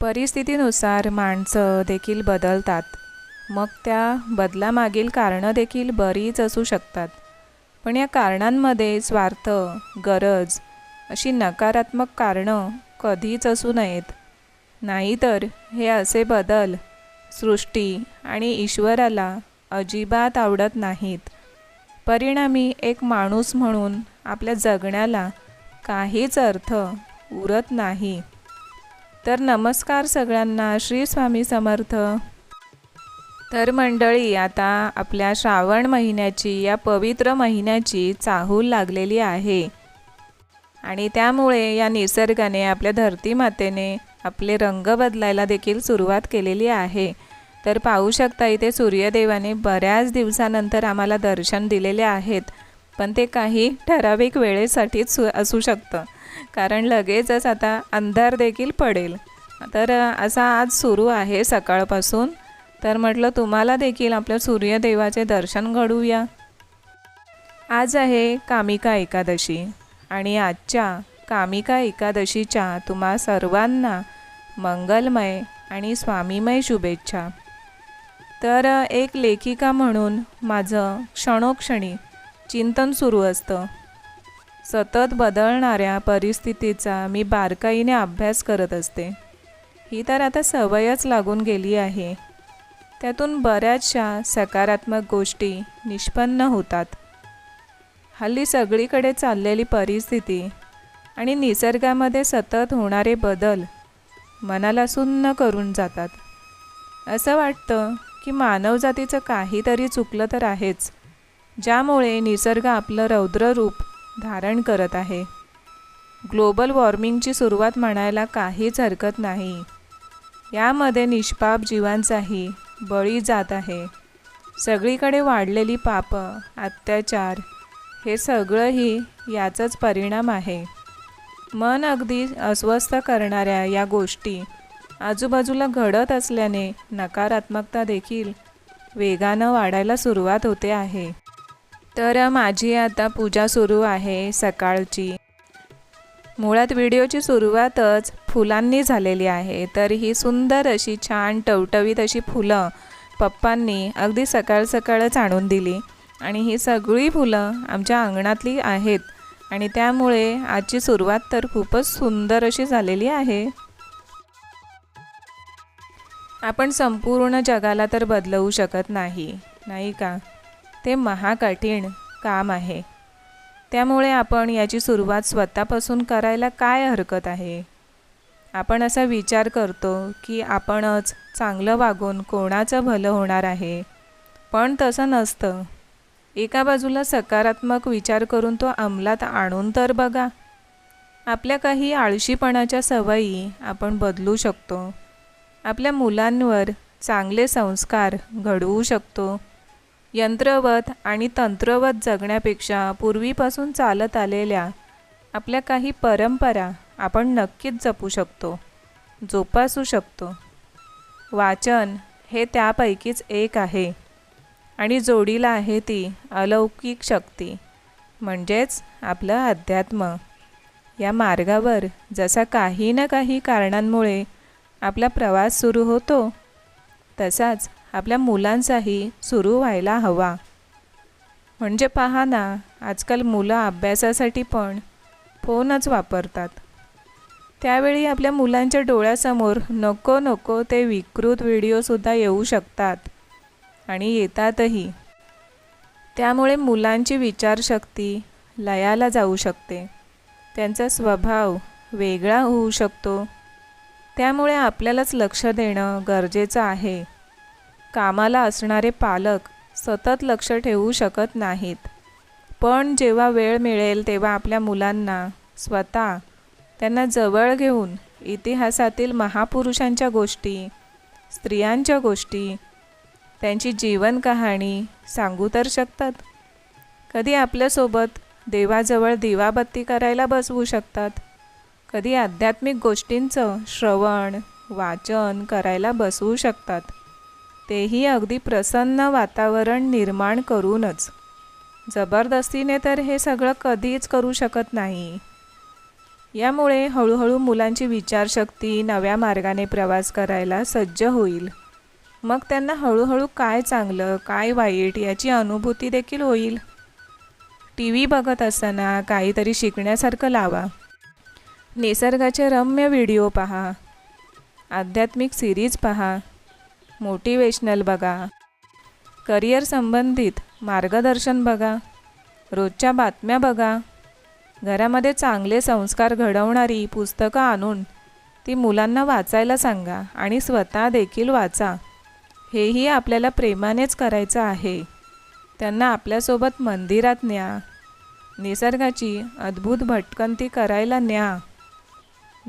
परिस्थितीनुसार माणसं देखील बदलतात. मग त्या बदलामागील कारणं देखील बरीच असू शकतात. पण या कारणांमध्ये स्वार्थ गरज अशी नकारात्मक कारणं कधीच असू नयेत. नाहीतर हे असे बदल सृष्टी आणि ईश्वराला अजिबात आवडत नाहीत. परिणामी एक माणूस म्हणून आपल्या जगण्याला काहीच अर्थ उरत नाही. तर नमस्कार सगळ्यांना श्री स्वामी समर्थ. तर मंडळी आता आपल्या श्रावण महिन्याची या पवित्र महिन्याची चाहूल लागलेली आहे. आणि त्यामुळे या निसर्गाने आपल्या धरती मातेने आपले रंग बदलायला देखील सुरुवात केलेली आहे. तर पाहू शकता इथे सूर्यदेवाने बऱ्याच दिवसानंतर आम्हाला दर्शन दिलेले आहेत. पण ते काही ठराविक वेळेसाठीच सु असू शकतं. कारण लगेचच आता अंधार देखील पडेल. तर असा आज सुरू आहे सकाळपासून. तर म्हटलं तुम्हाला देखील आपल्या सूर्यदेवाचे दर्शन घडूया. आज आहे कामिका एकादशी आणि आजच्या कामिका एकादशीच्या तुम्हा सर्वांना मंगलमय आणि स्वामीमय शुभेच्छा. तर एक लेखिका म्हणून माझं क्षणोक्षणी चिंतन सुरू असतं. सतत बदलणाऱ्या परिस्थितीचा मी बारकाईने अभ्यास करत असते. ही तर आता सवयच लागून गेली आहे. त्यातून बऱ्याचशा सकारात्मक गोष्टी निष्पन्न होतात. हल्ली सगळीकडे चाललेली परिस्थिती आणि निसर्गामध्ये सतत होणारे बदल मनाला सुन्न करून जातात. असं वाटतं की मानवजातीचं काहीतरी चुकलं तर आहेच ज्यामुळे निसर्ग आपलं रौद्र रूप धारण करत आहे. ग्लोबल वॉर्मिंगची सुरुवात म्हणायला काहीच हरकत नाही. यामध्ये निष्पाप जीवांचाही बळी जात आहे. सगळीकडे वाढलेली पापं अत्याचार हे सगळंही याचाच परिणाम आहे. मन अगदी अस्वस्थ करणाऱ्या या गोष्टी आजूबाजूला घडत असल्याने नकारात्मकता देखील वेगानं वाढायला सुरुवात होते आहे. तर माझी आता पूजा सुरू आहे सकाळची. मुळात व्हिडिओची सुरुवातच फुलांनी झालेली आहे तर ही सुंदर अशी छान टवटवीत अशी फुलं पप्पांनी अगदी सकाळ सकाळच आणून दिली. आणि ही सगळी फुलं आमच्या अंगणातली आहेत आणि त्यामुळे आजची सुरुवात तर खूपच सुंदर अशी झालेली आहे. आपण संपूर्ण जगाला तर बदलवू शकत नाही नाही का? ते महाकठीण काम आहे. त्यामुळे आपण याची सुरुवात स्वतःपासून करायला काय हरकत आहे? आपण असा विचार करतो की आपणच चांगलं वागून कोणाचं भलं होणार आहे. पण तसं नसतं. एका बाजूला सकारात्मक विचार करून तो अंमलात आणून तर बघा. आपल्या काही आळशीपणाच्या सवयी आपण बदलू शकतो. आपल्या मुलांवर चांगले संस्कार घडवू शकतो. यंत्रवत आणि तंत्रवत जगण्यापेक्षा पूर्वीपासून चालत आलेल्या आपल्या काही परंपरा आपण नक्कीच जपू शकतो जोपासू शकतो. वाचन हे त्यापैकीच एक आहे आणि जोडीला आहे ती अलौकिक शक्ती म्हणजेच आपलं अध्यात्म. या मार्गावर जसा काही ना काही कारणांमुळे आपला प्रवास सुरू होतो तसाच आपल्या मुलांचाही सुरू व्हायला हवा. म्हणजे पहा ना आजकाल मुलं अभ्यासासाठी पण फोनच वापरतात. त्यावेळी आपल्या मुलांच्या डोळ्यासमोर नको नको ते विकृत व्हिडिओसुद्धा येऊ शकतात आणि येतातही. त्यामुळे मुलांची विचारशक्ती लयाला जाऊ शकते. त्यांचा स्वभाव वेगळा होऊ शकतो. त्यामुळे आपल्यालाच लक्ष देणं गरजेचं आहे. कामाला असणारे पालक सतत लक्ष ठेवू शकत नाहीत. पण जेव्हा वेळ मिळेल तेव्हा आपल्या मुलांना स्वतः त्यांना जवळ घेऊन इतिहासातील महापुरुषांच्या गोष्टी स्त्रियांच्या गोष्टी त्यांची जीवन कहाणी सांगू तर शकतात. कधी आपल्यासोबत देवाजवळ दिवाबत्ती करायला बसवू शकतात. कधी आध्यात्मिक गोष्टींचं श्रवण वाचन करायला बसवू शकतात. तेही अगदी प्रसन्न वातावरण निर्माण करूनच. जबरदस्तीने तर हे सगळं कधीच करू शकत नाही. यामुळे हळूहळू मुलांची विचारशक्ती नव्या मार्गाने प्रवास करायला सज्ज होईल. मग त्यांना हळूहळू काय चांगलं काय वाईट याची अनुभूती देखील होईल. टी व्ही बघत असताना काहीतरी शिकण्यासारखं लावा. निसर्गाचे रम्य व्हिडिओ पहा. आध्यात्मिक सिरीज पहा. मोटिवेशनल बघा. करिअर संबंधित मार्गदर्शन बघा. रोजच्या बातम्या बघा. घरामध्ये चांगले संस्कार घडवणारी पुस्तकं आणून ती मुलांना वाचायला सांगा आणि स्वतः देखील वाचा. हेही आपल्याला प्रेमानेच करायचं आहे. त्यांना आपल्यासोबत मंदिरात न्या. निसर्गाची अद्भुत भटकंती करायला न्या.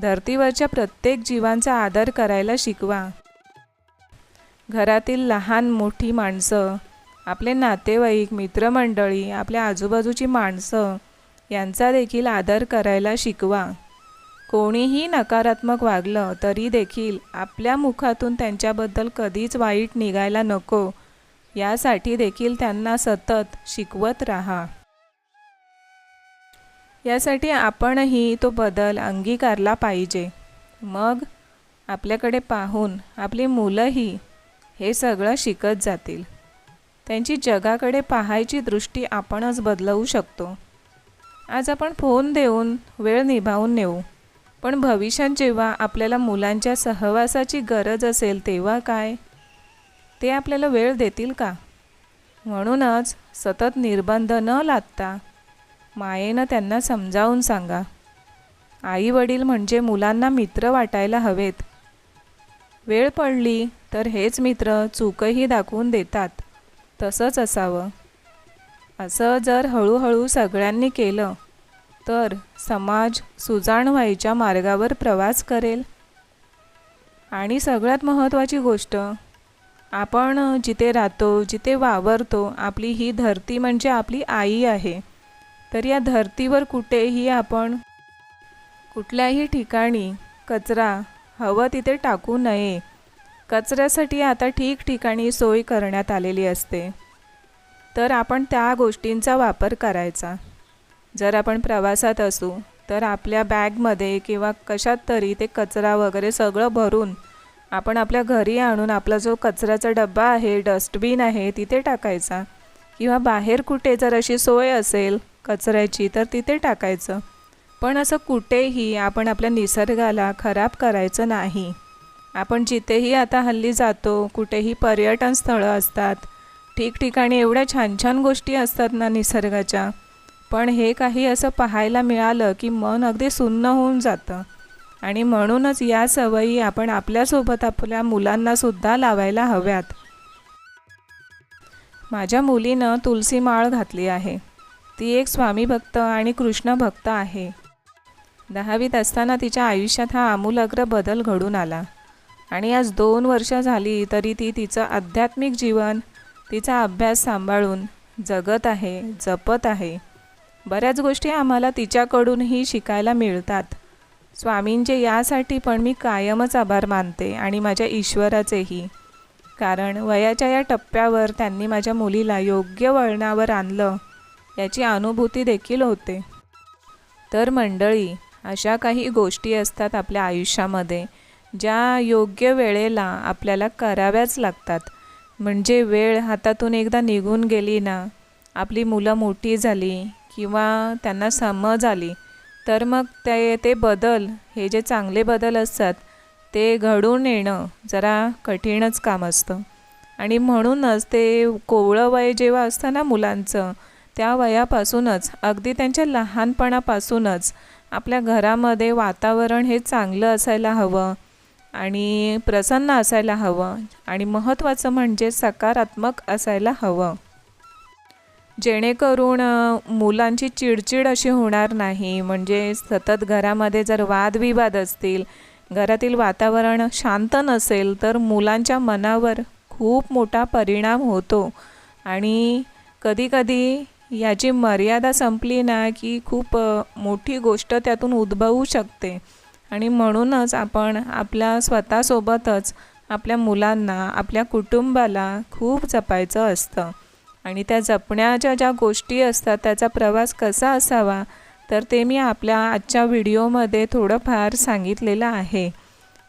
धर्तीवरच्या प्रत्येक जीवांचा आदर करायला शिकवा. घरातील लहान मोठी माणसं आपले नातेवाईक मित्रमंडळी आपल्या आजूबाजूची माणसं यांचा देखील आदर करायला शिकवा. कोणीही नकारात्मक वागलं तरी देखील आपल्या मुखातून त्यांच्याबद्दल कधीच वाईट निघायला नको. यासाठी देखील त्यांना सतत शिकवत राहा. यासाठी आपणही तो बदल अंगीकारला पाहिजे. मग आपल्याकडे पाहून आपली मुलंही हे सगळं शिकत जातील. त्यांची जगाकडे पाहायची दृष्टी आपणच बदलवू शकतो. आज आपण फोन देऊन वेळ निभावून नेऊ. पण भविष्यात जेव्हा आपल्याला मुलांच्या सहवासाची गरज असेल तेव्हा काय? ते आपल्याला वेळ देतील का? म्हणूनच सतत निर्बंध न लादता मायेनं त्यांना समजावून सांगा. आई वडील म्हणजे मुलांना मित्र वाटायला हवेत. वेळ पडली तर हेच मित्र चूकही दाखवून देतात. तसंच असावं. असं जर हळूहळू सगळ्यांनी केलं तर समाज सुजाण व्हायच्या मार्गावर प्रवास करेल. आणि सगळ्यात महत्त्वाची गोष्ट आपण जिथे राहतो जिथे वावरतो आपली ही धरती म्हणजे आपली आई आहे. तर या धरतीवर कुठेही आपण कुठल्याही ठिकाणी कचरा हवं तिथे टाकू नये. कचऱ्यासाठी आता ठिकठिकाणी सोय करण्यात आलेली असते. तर आपण त्या गोष्टींचा वापर करायचा. जर आपण प्रवासात असू तर आपल्या बॅगमध्ये किंवा कशात तरी ते कचरा वगैरे सगळं भरून आपण आपल्या घरी आणून आपला जो कचऱ्याचा डब्बा आहे डस्टबिन आहे तिथे टाकायचा. किंवा बाहेर कुठे जर अशी सोय असेल कचऱ्याची तर तिथे टाकायचं. पण असं कुठेही आपण आपल्या निसर्गाला खराब करायचं नाही. आपण जिथेही आता हल्ली जातो कुठेही पर्यटन स्थळं असतात ठिकठिकाणी एवढ्या छान छान गोष्टी असतात ना निसर्गाच्या. पण हे काही असं पाहायला मिळालं की मन अगदी सुन्न होऊन जातं. आणि म्हणूनच या सवयी आपण आपल्यासोबत आपल्या मुलांनासुद्धा लावायला हव्यात. माझ्या मुलीनं तुलसी माळ घातली आहे. ती एक स्वामी भक्त आणि कृष्ण भक्त आहे. दहावीत असताना तिच्या आयुष्यात हा आमूलाग्र बदल घडून आला. आणि आज दोन वर्ष झाली तरी ती तिचं आध्यात्मिक जीवन तिचा अभ्यास सांभाळून जगत आहे जपत आहे. बऱ्याच गोष्टी आम्हाला तिच्याकडूनही शिकायला मिळतात. स्वामींचे यासाठी पण मी कायमच आभार मानते आणि माझ्या ईश्वराचेही. कारण वयाच्या या टप्प्यावर त्यांनी माझ्या मुलीला योग्य वळणावर आणलं याची अनुभूती देखील होते. तर मंडळी अशा काही गोष्टी असतात आपल्या आयुष्यामध्ये ज्या योग्य वेळेला आपल्याला कराव्याच लागतात. म्हणजे वेळ हातातून एकदा निघून गेली ना आपली मुलं मोठी झाली किंवा त्यांना समज आली तर मग ते ते बदल हे जे चांगले बदल असतात ते घडून येणं जरा कठीणच काम असतं. आणि म्हणूनच ते कोवळं वय जेव्हा असतं ना मुलांचं त्या वयापासूनच अगदी त्यांच्या लहानपणापासूनच आपल्या घरामध्ये वातावरण हे चांगलं असायला हवं आणि प्रसन्न असायला हवं आणि महत्त्वाचं म्हणजे सकारात्मक असायला हवं. जेणेकरून मुलांची चिडचिड अशी होणार नाही म्हणजे सतत घरामध्ये जर वादविवाद असतील घरातील वातावरण शांत नसेल तर मुलांच्या मनावर खूप मोठा परिणाम होतो. आणि कधीकधी याची मर्यादा संपली ना की खूप मोठी गोष्ट त्यातून उद्भवू शकते. आणि म्हणूनच आपण आपल्या स्वतःसोबतच आपल्या मुलांना आपल्या कुटुंबाला खूप जपायचं असतं. आणि त्या जपण्याच्या ज्या गोष्टी असतात त्याचा प्रवास कसा असावा तर ते मी आपल्या आजच्या व्हिडिओमध्ये थोडंफार सांगितलेलं आहे.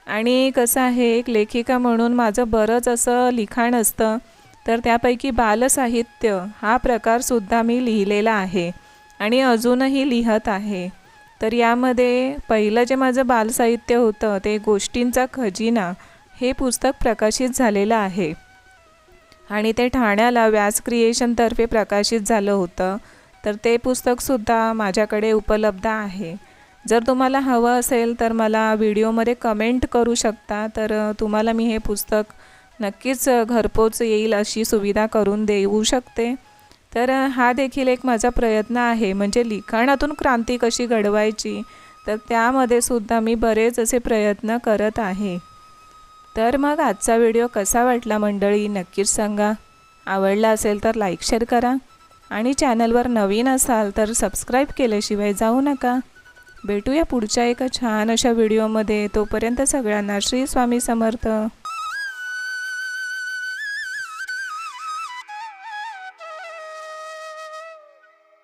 आणि कसं आहे एक लेखिका म्हणून माझं बरंच असं लिखाण असतं. तर त्यापैकी बालसाहित्य हा प्रकारसुद्धा मी लिहिलेला आहे आणि अजूनही लिहत आहे. तर यामध्ये पहिलं जे माझं बालसाहित्य होतं ते गोष्टींचा खजिना हे पुस्तक प्रकाशित झालेलं आहे. आणि ते ठाण्याला व्यास क्रिएशनतर्फे प्रकाशित झालं होतं. तर ते पुस्तकसुद्धा माझ्याकडे उपलब्ध आहे. जर तुम्हाला हवं असेल तर मला व्हिडिओमध्ये कमेंट करू शकता. तर तुम्हाला मी हे पुस्तक नक्कीच घरपोच येईल अशी सुविधा करून देऊ शकते. तर हा देखील एक माझा प्रयत्न आहे. म्हणजे लिखाणातून क्रांती कशी घडवायची? तर त्यामध्ये सुद्धा मी बरेच असे प्रयत्न करत आहे. तर मग आजचा व्हिडिओ कसा वाटला मंडळी? नक्कीच सांगा. आवडला असेल तर लाईक शेअर करा. आणि चॅनलवर नवीन असाल तर सबस्क्राईब केल्याशिवाय जाऊ नका. भेटूया पुढच्या एका छान अशा व्हिडिओमध्ये. तोपर्यंत सगळ्यांना श्री स्वामी समर्थ.